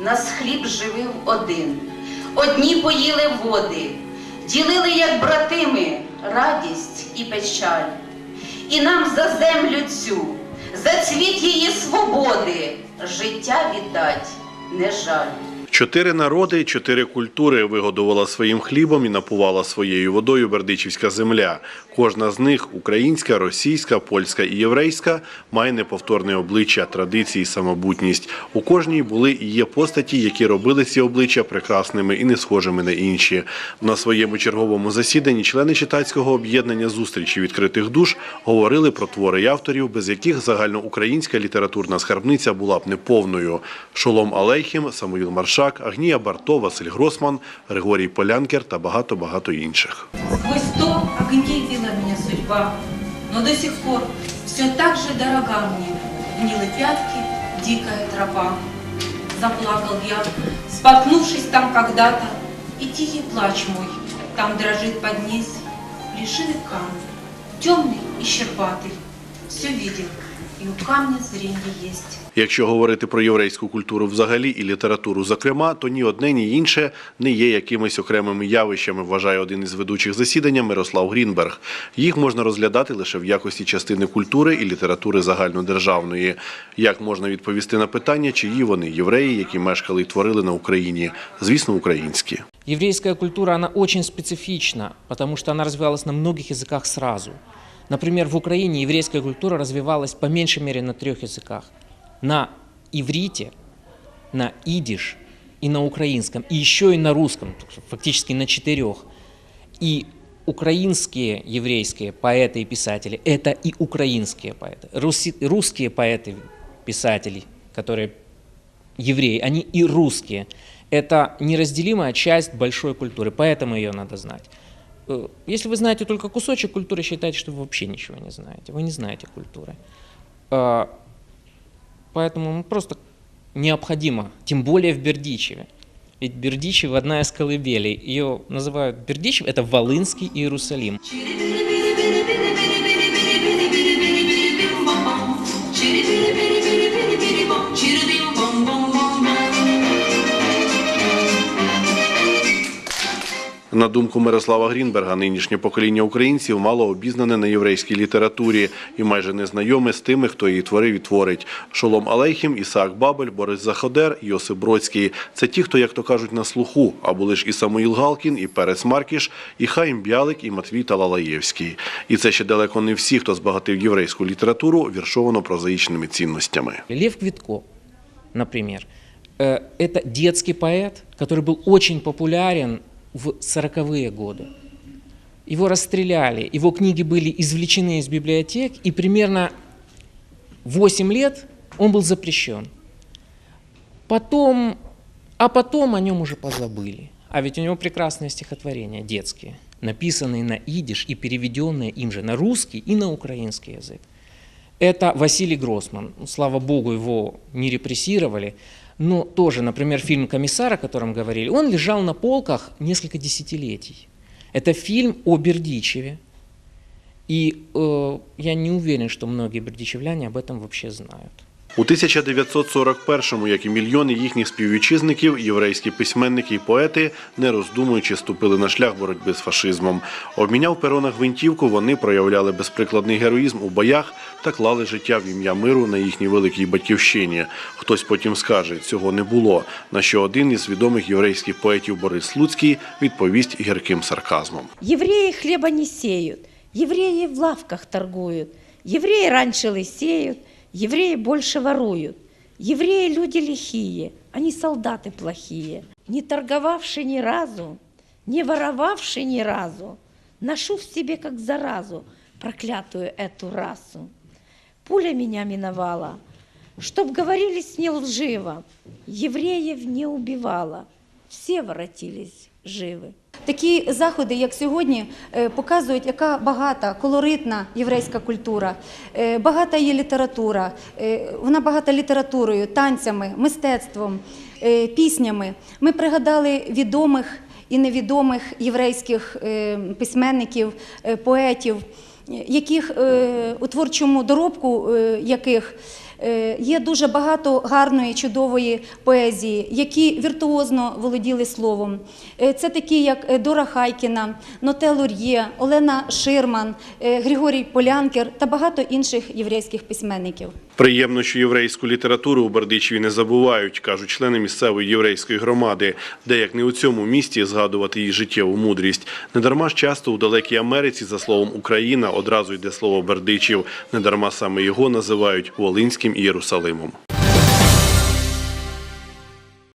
нас хліб живив один. Одні поїли води, ділили, як братими, радість і печаль. І нам за землю цю, за цвіт її свободи, життя віддать не жаль. Чотири народи, чотири культури вигодувала своїм хлібом і напувала своєю водою Бердичівська земля. Кожна з них українська, російська, польська і єврейська має неповторне обличчя, традиції, самобутність. У кожній були і є постаті, які робили ці обличчя прекрасними і не схожими на інші. На своєму черговому засіданні члени читацького об'єднання зустрічі відкритих душ говорили про твори авторів, без яких загальноукраїнська літературна скарбниця була б неповною. Шолом Алейхім, Самуїл Маршак, Агнія Барто, Василь Гросман, Григорій Полянкер та багато багато інших. Сквозь сто огней вела меня судьба, но до сих пор все так же дорога мне. Гнилы пятки, дикая тропа. Заплакал я, споткнувшись там когда-то, и тихий плач мой там дрожит под низ. Плешивый камень, темный и щербатый, все видел, и у камня зрение есть. Якщо говорити про єврейську культуру взагалі і літературу зокрема, то ні одне, ні інше не є якимись окремими явищами, вважає один із ведучих засідання Мирослав Грінберг. Їх можна розглядати лише в якості частини культури і літератури загальнодержавної. Як можна відповісти на питання, чиї вони євреї, які мешкали і творили на Україні? Звісно, українські. Еврейская культура, она очень специфична, потому что она развивалась на многих языках сразу. Например, в Украине еврейская культура развивалась по меньшей мере на трех языках. На иврите, на идиш и на украинском, и еще и на русском, фактически на четырех. И украинские еврейские поэты и писатели – это и украинские поэты. Руси- русские поэты, писатели, которые евреи, они и русские. Это неразделимая часть большой культуры, поэтому ее надо знать. Э, Если вы знаете только кусочек культуры, считайте, что вы вообще ничего не знаете. Вы не знаете культуры. Э, Поэтому ну, просто необходимо, тем более в Бердичеве. Ведь Бердичев одна из колыбелей. Ее называют Бердичев, это Волынский Иерусалим. На думку Мирослава Грінберга, нинішнє покоління українців мало обізнане на єврейській літературі і майже не знайоме з тими, хто її творив і творить. Шолом Алейхім, Ісаак Бабель, Борис Заходер, Йосип Бродський – це ті, хто, як то кажуть, на слуху. А були ж і Самуїл Галкін, і Перець Маркіш, і Хаїм Бялик, і Матвій Талалаєвський. І це ще далеко не всі, хто збагатив єврейську літературу віршовано прозаїчними цінностями. Лев Квитков, например, э, это детский поэт, который был очень популярен в 40-е годы. Его расстреляли, его книги были извлечены из библиотек, и примерно 8 лет он был запрещен. Потом, а потом о нем уже позабыли. А ведь у него прекрасные стихотворения детские, написанные на идиш и переведенные им же на русский и на украинский язык. Это Василий Гроссман. Слава богу, его не репрессировали. Но тоже, например, фильм «Комиссар», о котором говорили, он лежал на полках несколько десятилетий. Это фильм о Бердичеве. И э, я не уверен, что многие бердичевляне об этом вообще знают. У 1941-му, як і мільйони їхніх співвітчизників, єврейські письменники і поети, не роздумуючи, ступили на шлях боротьби з фашизмом. Обміняв перо на гвинтівку, вони проявляли безприкладний героїзм у боях та клали життя в ім'я миру на їхній великій батьківщині. Хтось потім скаже, цього не було. На що один із відомих єврейських поетів Борис Слуцький відповість гірким сарказмом. Евреи хлеба не сеют, евреи в лавках торгуют, евреи раньше лысеют, евреи больше воруют. Евреи люди лихие, они солдаты плохие. Не торговавший ни разу, не воровавший ни разу, ношу в себе как заразу проклятую эту расу. Пуля меня миновала, чтоб говорили с ней лживо, евреев не убивала, все воротились живы. Такі заходи, як сьогодні, е, показують, яка багата, колоритна єврейська культура, е, багата є література. е, Вона багата літературою, танцями, мистецтвом, піснями. Ми пригадали відомих і невідомих єврейських письменників, поетів, яких у творчому доробку яких Є дуже багато гарної, чудової поезії, які віртуозно володіли словом. Е, Це такі, як е, Дора Хайкіна, Ноте Лур'є, Олена Ширман, е, Григорій Полянкер та багато інших єврейських письменників. Приємно, що єврейську літературу у Бердичеві не забувають, кажуть члени місцевої єврейської громади, де як не у цьому місті згадувати її життєву мудрість. Недарма ж часто у далекій Америці за словом Україна одразу йде слово Бердичів. Недарма саме його називають Волинським Єрусалимом.